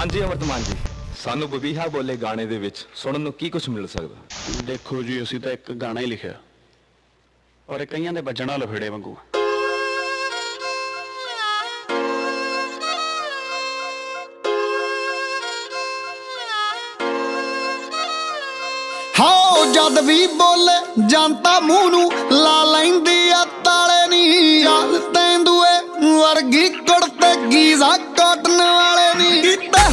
ਹਾਂਜੀ ਅਮਰਤਮਾਨ ਜੀ। ਸਾਨੂੰ ਬਬੀਹਾ ਬੋਲੇ ਗਾਣੇ ਦੇ ਵਿੱਚ ਸੁਣਨ ਨੂੰ ਕੀ ਕੁਝ ਮਿਲ ਸਕਦਾ? ਦੇਖੋ ਜੀ ਅਸੀਂ ਤਾਂ ਇੱਕ ਗਾਣਾ ਹੀ ਲਿਖਿਆ। ਔਰ ਇਹ ਕਈਆਂ ਦੇ ਵੱਜਣਾ ਲਫੇੜੇ ਵਾਂਗੂ। ਹਾਓ ਜਦ ਵੀ ਬੋਲੇ ਜਨਤਾ ਮੂੰਹ ਨੂੰ ਲਾ ਲੈਂਦੀ ਆ ਤਾਲੇ ਨੀ ਚੱਲ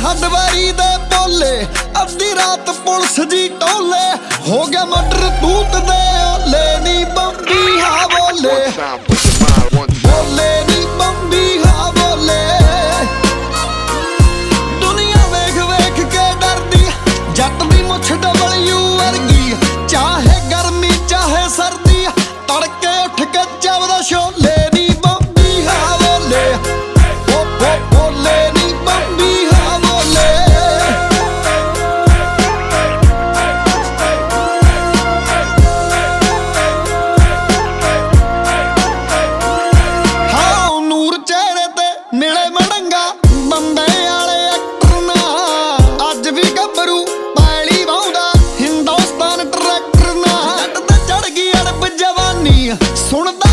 ਕੀਤੇ ਹੱਡਵਾਰੀ ਦੇ ਬੋਲੇ ਅੱਧੀ ਰਾਤ ਪੁਲਿਸ ਜੀ ਟੋਲੇ। ਹੋ ਗਿਆ ਮਰਡਰ ਤੂਤ ਦੇ ਓਲੇ ਨੀ ਬੰਬੀ ਹਾ ਬੋਲੇ। ਬੋਲੇ ਨੀ ਬੰਬੀ ਸੁਣਦਾ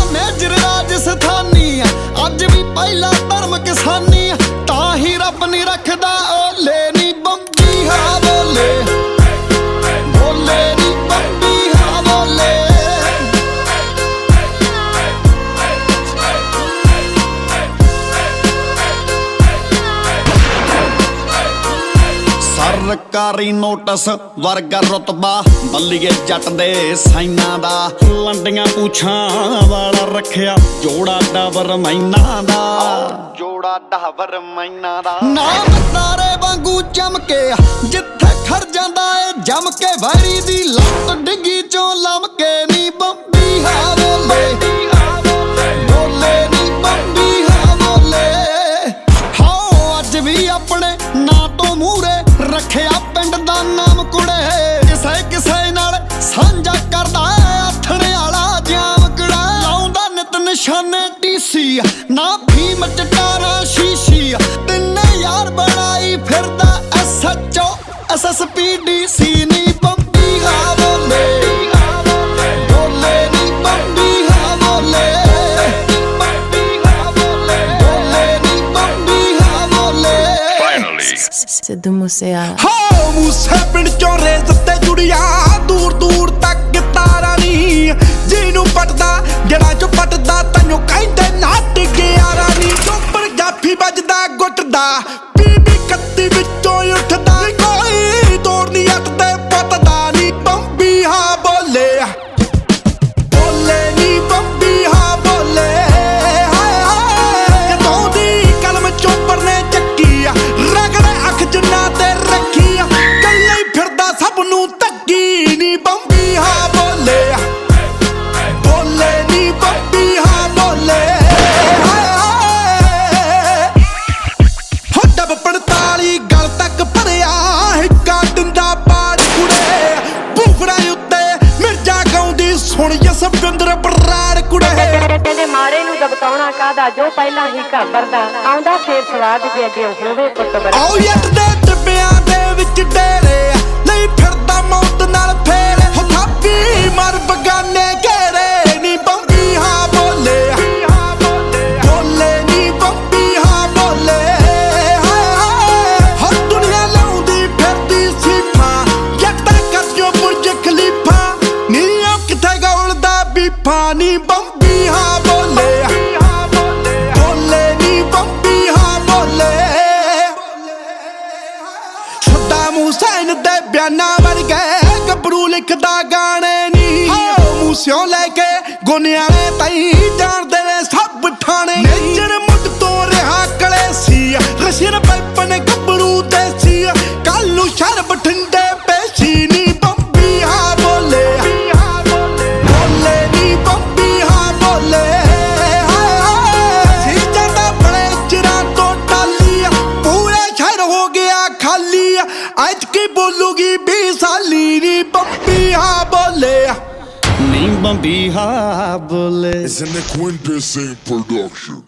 ਸਰਕਾਰੀ ਨੋਟਿਸ ਵਰਗਾ ਰਤਬਾ ਬੱਲੀਏ ਜੱਟ ਦੇ ਸਾਈਨਾਂ ਦਾ ਲੰਡੀਆਂ ਪੂਛਾਂ ਵਾਲਾ ਰੱਖਿਆ ਜੋੜਾ ਡਾਵਰ ਮੈਨਾਂ ਦਾ। ਜੋੜਾ ਡਾਵਰ ਮੈਨਾ ਦਾ। ਨਾਮ ਤਾਰੇ ਵਾਂਗੂ ਚਮਕੇ ਜਿੱਥੇ ਖੜ ਜਾਂਦਾ ਏ ਜਮ ਕੇ ਵੈਰੀ ਦੀ ਲੱਤ ਡਿੱਗੀ ਚੋਂ ਲਮਕੇ ਨੀ ਨਾ ਭੀਮ ਚਟਾਰਾ ਸ਼ੀਸ਼ੀ ਤਿੰਨੇ ਯਾਰ ਬਣਾਈ ਫਿਰਦਾ ਐਸਐਚਓ ਐਸਐਸਪੀ ਡੀਸੀ ਨੀ ਬੰਬੀ ਹਾ ਬੋਲੇ ਬੋਲੇ ਨੀ ਬੰਬੀ ਹਾ ਬੋਲੇ ਬੰਬੀ ਹਾ ਬੋਲੇ ਬੋਲੇ ਨੀ ਬੰਬੀ ਹਾ ਬੋਲੇ ਸਿੱਧੂ ਮੂਸੇਵਾਲਾ। ਹੋ ਮੂਸੇ ਪਿੰਡ ਚੋਂ ਰੇਸ ਤੇ dar ਗਾਉਂਦੀ ਸੁਣ ਜਸਵਿੰਦਰ ਬਰਾੜ ਕੁੜੇ। ਕਹਿੰਦੇ ਦੇ ਮਾਰੇ ਨੂੰ ਦਬਕਾਉਣਾ ਕਾਦਾ ਜੋ ਪਹਿਲਾਂ ਹੀ ਘਾਬਰਦਾ ਆਉਂਦਾ ਫੇਰ ਸਵਾਦ ਜੇ ਅੱਗੇ ਹੋਵੇ ਪੁੱਤ ਬੜਾ ਆਓ ਯੱਟ ਦੇ ਹੁਸੈਨ ਦੇ ਬਿਆਨਾਂ ਵਰਗੇ ਗੱਭਰੂ ਲਿਖਦਾ ਗਾਣੇ ਨੀ। ਹੋ। ਮੂਸਿਓਂ ਲੈ ਕੇ ਗੁਨਿਆਲੇ ਤਾਈ ਜਾਣਦੇ ਅੱਜ ਕੀ ਬੋਲੂਗੀ 20 ਸਾਲੀ ਨੀ ਬੰਬੀ ਹਾਂ ਬੋਲੇ ਨੀ ਬੰਬੀ ਹਾ ਬੋਲੇ It's the Quintessence production.